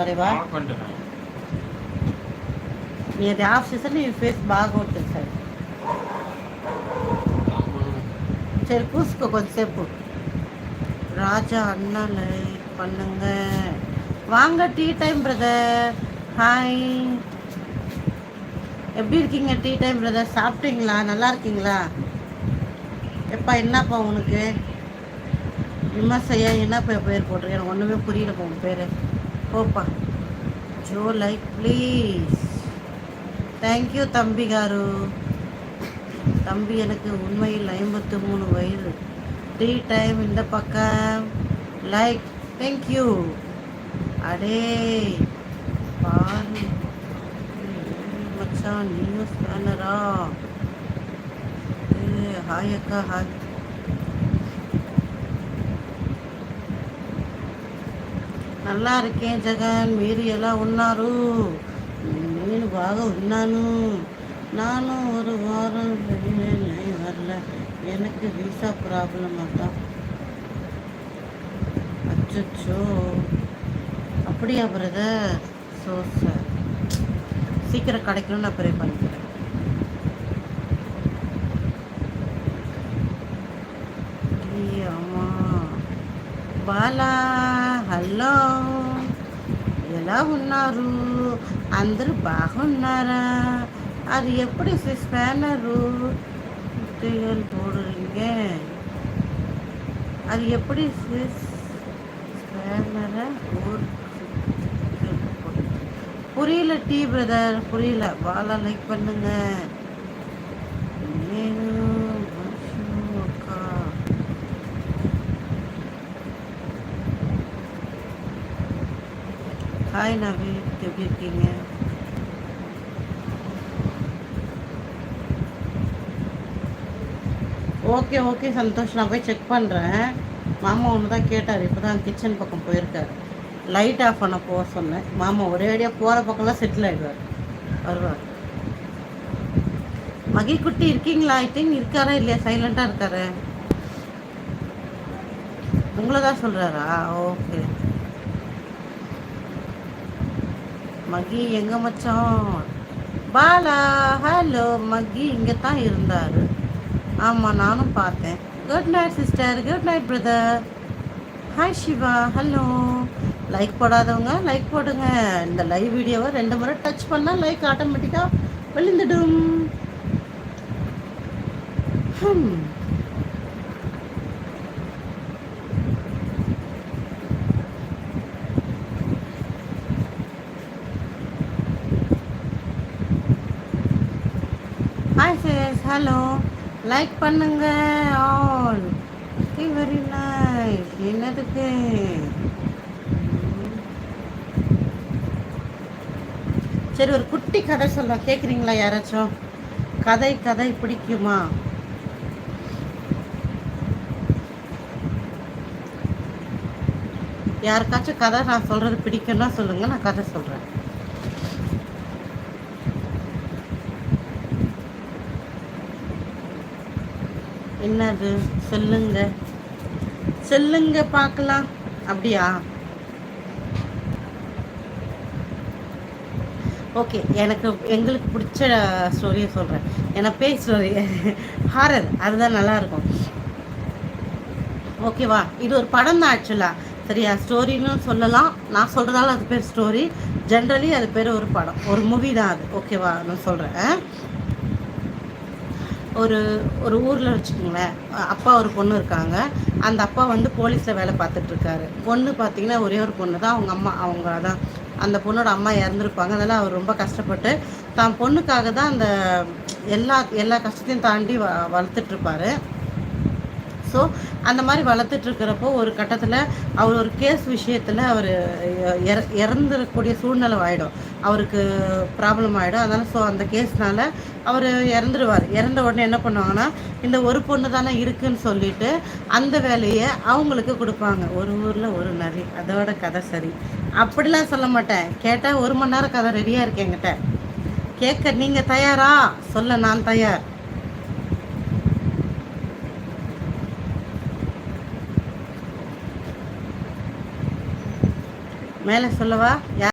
కరేవా బాగుంటున్నాయి మీది ఆఫ్ చేస్తే నీ ఫేస్ బాగా ఉంటుంది సార్ சரி பூசிக்கோ கொஞ்சம் சேப்பு ராஜா அண்ணா லைக் பண்ணுங்க வாங்க டீ டைம் பிரதர் ஹாய் எப்படி இருக்கீங்க டீ டைம் பிரதர் சாப்பிட்டீங்களா நல்லா இருக்கீங்களா எப்பா என்னப்பா உனக்கு விமர்சையா என்னப்பா பேர் போட்டிருக்கேன் எனக்கு ஒன்றுமே புரியலப்பா உன் பேர் போப்பா ஜோ லைக் ப்ளீஸ் தேங்க்யூ தம்பி காரு தம்பி எனக்கு உண்மையில் ஐம்பத்து மூணு வயது டீ டைம் இந்த பக்கம் லைக் தேங்க்யூ அடே பாரு மச்சான் நியூஸ் பேனரா హాయ్ అక్క హాయ్ నల్లా இருக்கேன் జగన్ మీరు ఎలా ఉన్నారు నేను బాగా ఉన్నాను நானும் ஒரு வாரம் வெளியே வரல எனக்கு விசா ப்ராப்ளம் அதான் அச்சோ அப்படியா பிரதர் ஸோ சார் சீக்கிரம் கிடைக்கணும்னு நான் ப்ரே பண்ணிக்கிறேன் అమ్మా బాలా హలో ఎలా ఉన్నారు అందరూ బాగున్నారా அது எப்படி ஸ்பேனரு குட்டிகள் போடுறீங்க அது எப்படி ஸ்பேனரை புரியல டீ பிரதர் புரியல பாலா லைக் பண்ணுங்க ஹாய் நவி எப்படி இருக்கீங்க? ஓகே ஓகே சந்தோஷ் நான் போய் செக் பண்ணுறேன் மாமா ஒன்று தான் கேட்டார். இப்போ தான் கிச்சன் பக்கம் போயிருக்காரு. லைட் ஆஃப் பண்ண போக சொன்னேன். மாமா ஒரே அடியாக போகிற பக்கம்லாம் செட்டில் ஆகிடுவார் வருவார். மகி குட்டி இருக்கீங்களா? ஐ திங்க் இருக்காரா இல்லையா? சைலண்ட்டாக இருக்காரு. உங்களை தான் சொல்கிறாரா ஓகே. மகி எங்க மச்சான்? பாலா ஹலோ மகி இங்கே தான் இருந்தார். ஆமாம் நானும் பார்த்தேன். Good night sister good night brother hi Shiva hello like போடாதவங்க like போடுங்க. இந்த லைவ் வீடியோவை ரெண்டு முறை டச் பண்ணால் லைக் ஆட்டோமேட்டிக்காக விழுந்துடும். ஹம் ஹாய் ஹலோ லைக் பண்ணுங்க ஆல் ஓகே வெரி நைஸ் என்னதுக்கு? சரி ஒரு குட்டி கதை சொல்கிறேன் கேட்குறீங்களா யாராச்சும்? கதை கதை பிடிக்குமா? யாருக்காச்சும் கதை நான் சொல்கிறது பிடிக்கும்னா சொல்லுங்கள் நான் கதை சொல்கிறேன் என்னது? சொல்லுங்க. சொல்லுங்க பார்க்கலாம். அப்படியா? ஓகே எனக்கு எங்களுக்கு பிடிச்ச ஸ்டோரியை சொல்கிறேன் ஏன்னா பேய் ஸ்டோரி ஹாரர் அதுதான் நல்லாயிருக்கும். ஓகேவா இது ஒரு படம் தான் ஆக்சுவலாக சரியா? ஸ்டோரின்னு சொல்லலாம். நான் சொல்கிறதால அது பேர் ஸ்டோரி ஜென்ரலி அது பேர் ஒரு படம். ஒரு மூவி தான் அது. ஓகேவா நான் சொல்கிறேன் ஒரு ஒரு ஊரில் வச்சுக்கோங்களேன். அப்பா ஒரு பொண்ணு இருக்காங்க. அந்த அப்பா வந்து போலீஸில் வேலை பார்த்துட்ருக்காரு. பொண்ணு பார்த்தீங்கன்னா ஒரே ஒரு பொண்ணு தான். அவங்க அம்மா அவங்க அதான் அந்த பொண்ணோட அம்மா இறந்துருப்பாங்க. அதனால் அவர் ரொம்ப கஷ்டப்பட்டு தான் பொண்ணுக்காக தான் அந்த எல்லா எல்லா கஷ்டத்தையும் தாண்டி வ வளர்த்துட்ருப்பாரு. ஸோ அந்த மாதிரி வளர்த்துட்ருக்கிறப்போ ஒரு கட்டத்தில் அவர் ஒரு கேஸ் விஷயத்தில் அவர் இற இறந்துடக்கூடிய சூழ்நிலை ஆகிடும் அவருக்கு ப்ராப்ளம் ஆகிடும் அதனால் ஸோ அந்த கேஸ்னால் அவர் இறந்துருவார். இறந்த உடனே என்ன பண்ணுவாங்கன்னா இந்த ஒரு பொண்ணு தானே இருக்குன்னு சொல்லிட்டு அந்த வேலையை அவங்களுக்கு கொடுப்பாங்க. ஒரு ஊரில் ஒரு நரி. அதோட கதை சரி. அப்படிலாம் சொல்ல மாட்டேன். கேட்டால் ஒரு மணி நேரம் கதை ரெடியாக இருக்கேங்கிட்ட கேட்க நீங்கள் தயாரா? சொல்ல நான் தயார். மேலே சொல்லவா?